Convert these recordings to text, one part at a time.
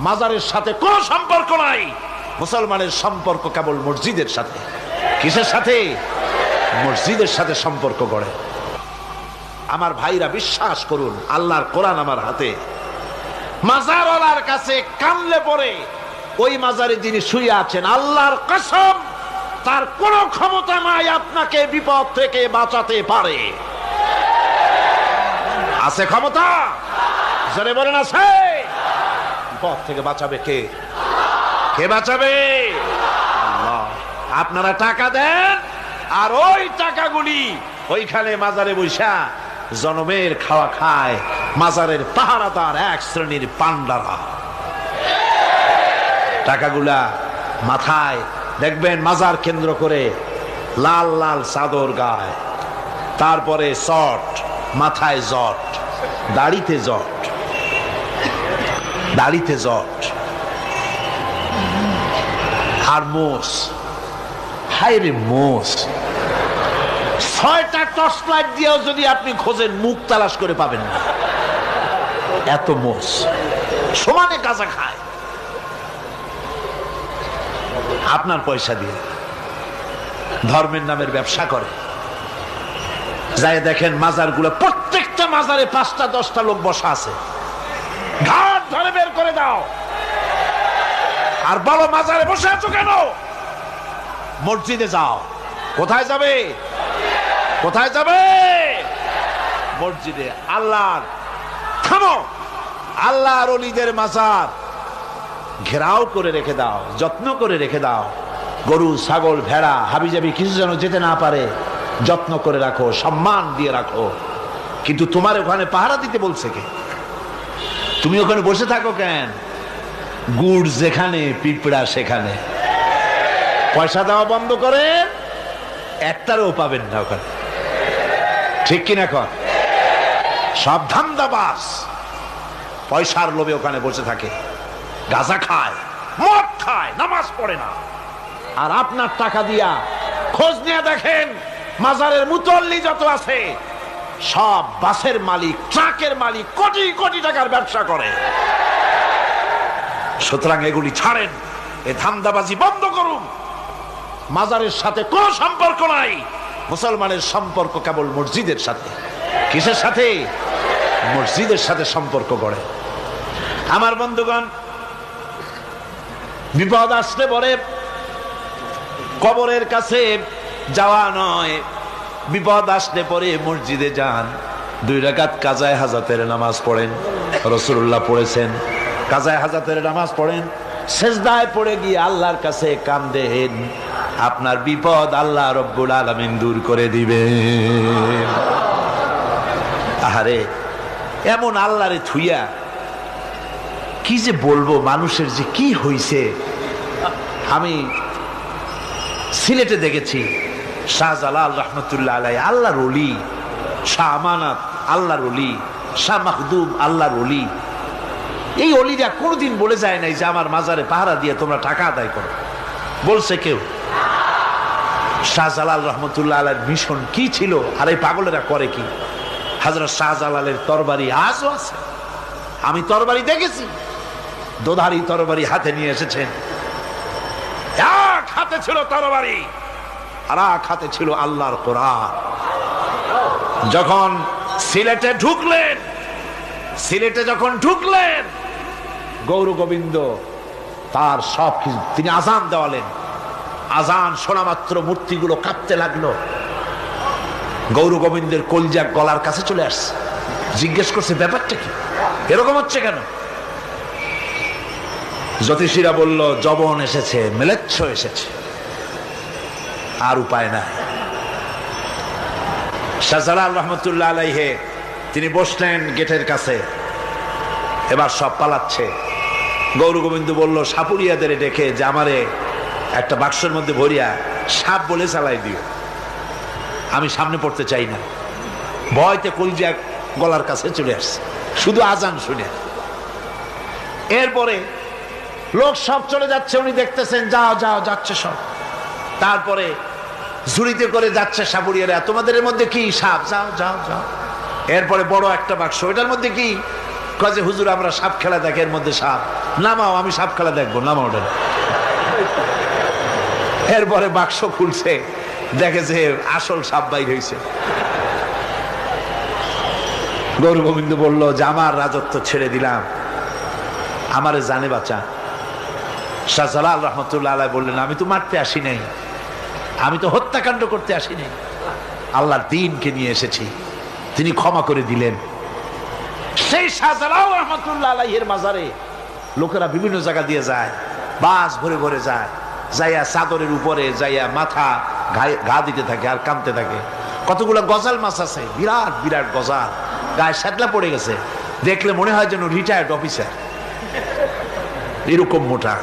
মাজারের সাথে কোনো সম্পর্ক নাই। মুসলমানের সম্পর্ক কেবল মসজিদের সাথে। কিসের সাথে? মসজিদের সাথে সম্পর্ক গড়ে। আমার ভাইরা বিশ্বাস করুন, আল্লাহর কোরআন আমার হাতে। মাজারওয়ালার কাছে কানলে পরে ওই মাজারে যিনি শুয়ে আছেন, আল্লাহর কসম, তার কোনো ক্ষমতা নাই আপনাকে বিপদ থেকে বাঁচাতে পারে। আছে ক্ষমতা? জোরে বলেন, আছে। বিপদ থেকে বাঁচাবে কে? কে বাঁচাবে? আপনারা টাকা দেন, আর ওই টাকাগুলি ওইখানে মাজারে বৈশা জনমের খাওয়া খায় মাজারের পাহারাদার এক শ্রেণির পান্ডারা টাকাগুলা মাথায় দেখবেন মাজার কেন্দ্র করে লাল লাল চাদর গায়। তারপরে চট মাথায় জট, দাড়িতে জট। দাড়িতে জট, আর মোষ। হায় রে মোষ। ছয়টা টর্চ লাইট দিয়েও যদি আপনি খোঁজেন, মুখ তালাশ করে পাবেন না। এত মোষ। সমানে কাঁচা খায়। আপনার পয়সা দিয়ে ধর্মের নামের ব্যবসা করে। যাই দেখেন মাজারগুলো প্রত্যেকটা মাজারে পাঁচটা, দশটা লোক বসা আছে। ধরে বের করে দাও। আর বলো, মাজারে বসে আছো কেন? মসজিদে যাও। কোথায় যাবে? কোথায় যাবে? মসজিদে। আল্লাহর থামো। আল্লাহর অলিদের মাজার। ঘেরাও করে রেখে দাও, যত্ন করে রেখে দাও। গরু, ছাগল, ভেড়া হাবি হাবিজাবি কিছু যেন যেতে না পারে, যত্ন করে রাখো, সম্মান দিয়ে রাখো। কিন্তু তোমার ওখানে পাহারা দিতে বলছে কে? তুমি ওখানে বসে থাকো কেন? গুড় যেখানে, পিঁপড়া সেখানে। পয়সা দেওয়া বন্ধ করে, একটারও পাবেন না ওখানে। ঠিক কিনা কর সব ধান্দাবাস পয়সার লোভে ওখানে বসে থাকে। গাঁজা খায়, মদ খায়, নামাজ পড়ে না। আর আপনার টাকা দিয়া খোঁজ নিয়ে দেখেন, মাজারের মুতল্লি যত আছে সব বাসের মালিক, ট্রাকের মালিক কোটি কোটি টাকার ব্যবসা করে। সুতরাং এগুলি ছাড়েন, এ ধান্দাবাজি বন্ধ করুন। মাজারের সাথে কোনো সম্পর্ক নাই, মুসলমানের সম্পর্ক কেবল মসজিদের সাথে। কিসের সাথে? মসজিদের সাথে সম্পর্ক গড়ে। আমার বন্ধুগণ, বিপদ আসলে পরে কবরের কাছে যাওয়া নয়। বিপদ আসলে পরে মসজিদে যান। দুই রাকাত কাজায় হাজাতের নামাজ পড়েন। রসুল্লাহ পড়েছেন। কাজায় হাজাতের নামাজ পড়েন। সেজদায় পড়ে গিয়ে আল্লাহর কাছে কান্দেন। আপনার বিপদ আল্লাহ রব্বুল আলমিন দূর করে দিবে আহারে, এমন আল্লাহরে থুইয়া কি যে বলব, মানুষের যে কি হইছে? আমি সিলেটে দেখেছি। শাহজালাল রহমতুল্লাহ আলাই আল্লাহর অলি শাহ আমানাত, আল্লাহর অলি শাহ মাহদুম আল্লাহর অলি এই অলিরা কোনোদিন বলে যায় নাই যে আমার মাজারে পাহারা দিয়ে তোমরা টাকা আদায় করো। বলছে কেউ, শাহজালাল রহমতুল্লাহ আলার মিশন কি ছিল? আর এই পাগলেরা করে কি? হাজরত শাহজালালের তরবারি আজও আছে। আমি তরবারি দেখেছি। দোধারি তরবারি হাতে নিয়ে এসেছেন। এক হাতে ছিল তরবারি। আর এক হাতে ছিল আল্লাহর কোরআন। যখন সিলেটে ঢুকলেন, সিলেটে যখন ঢুকলেন, গৌর গোবিন্দ তার সব কিছু তিনি আজান দেওয়ালেন। আজান শোনা মাত্র মূর্তিগুলো কাঁপতে লাগল। গৌর গোবিন্দের কলজা গলার কাছে চলে আসছে। জিজ্ঞেস করছে, ব্যাপারটা কি? এরকম হচ্ছে কেন? জ্যোতিষীরা বলল জবন এসেছে, মেলেচ্ছ এসেছে। আর উপায় নাই। শাহজালাল রহমতুল্লাহ আলাইহে, তিনি বসলেন গেটের কাছে। এবার সব পালাচ্ছে। গৌর গোবিন্দ বলল, সাপুরিয়াদের ডেকে যে আমারে একটা বাক্সের মধ্যে ভরিয়া সাপ বলে চালাই দিও। আমি সামনে পড়তে চাই না। ভয়তে কলজিয়া গলার কাছে চলে আসছে। শুধু আজান শুনে। এরপরে লোক সব চলে যাচ্ছে, উনি দেখতেছেন, যাও যাও, যাচ্ছে সব। তারপরে ঝুড়িতে করে যাচ্ছে সাপুরিয়ারা তোমাদের মধ্যে কি সাপ? যাও যাও যাও। এরপরে বড় একটা বাক্স। ওইটার মধ্যে কি? কয়ে হুজুর, আমরা সাপ খেলা দেখি, এর মধ্যে সাপ। নামাও, আমি সাপ খেলা দেখব। নামাও ওটা। এরপরে বাক্স খুলছে। দেখে যে, আসল সাপ বাইর হয়েছে গৌর গোবিন্দ বলল, যে, আমার রাজত্ব ছেড়ে দিলাম। আমারে জানে বাঁচা। শাহজালাল রহমতুল্লাহ বললেন, আমি তো মারতে আসি নাই। আমি তো হত্যাকাণ্ড করতে আসি নাই আল্লাহর দিনকে নিয়ে এসেছি। তিনি ক্ষমা করে দিলেন। সেই শাহজালাল রহমতুল্লাহ আলাইহের মাজারে লোকেরা বিভিন্ন জায়গা দিয়ে যায়, বাস ভরে ভরে যায়, যাইয়া চাদরের উপরে, যাইয়া মাথা গা দিতে থাকে আর কাঁদতে থাকে। কতগুলো গজাল মাছ আছে, বিরাট বিরাট গজাল। গায়ে সাতলা পড়ে গেছে। দেখলে মনে হয় যেন রিটায়ার্ড অফিসার এরকম মোটা।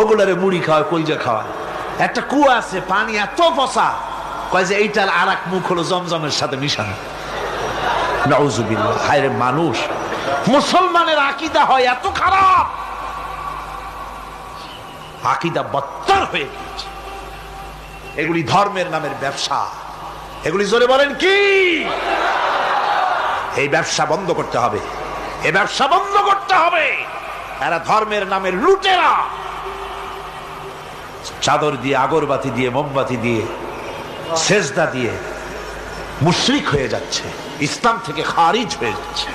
ওগুলারে মুড়ি খাওয়ায়, কলজা খাওয়ায়। একটা কুয়া আছে, পানি এত পচা। কয় যে এইটার আর এক মুখ হলো জমজমের সাথে মিশানো। হায়রে মানুষ। মুসলমানের আকিদা হয় এত খারাপ। আকিদা বত্তর হয়ে গিয়েছে। এগুলি ধর্মের নামের ব্যবসা। এগুলি জোরে বলেন কি? এই ব্যবসা বন্ধ করতে হবে। এ ব্যবসা বন্ধ করতে হবে। এরা ধর্মের নামের লুটেরা। চাদর দিয়ে, আগরবাতি দিয়ে, মোমবাতি দিয়ে, সেজদা দিয়ে মুশ্রিক হয়ে যাচ্ছে, ইসলাম থেকে খারিজ হয়ে যাচ্ছে।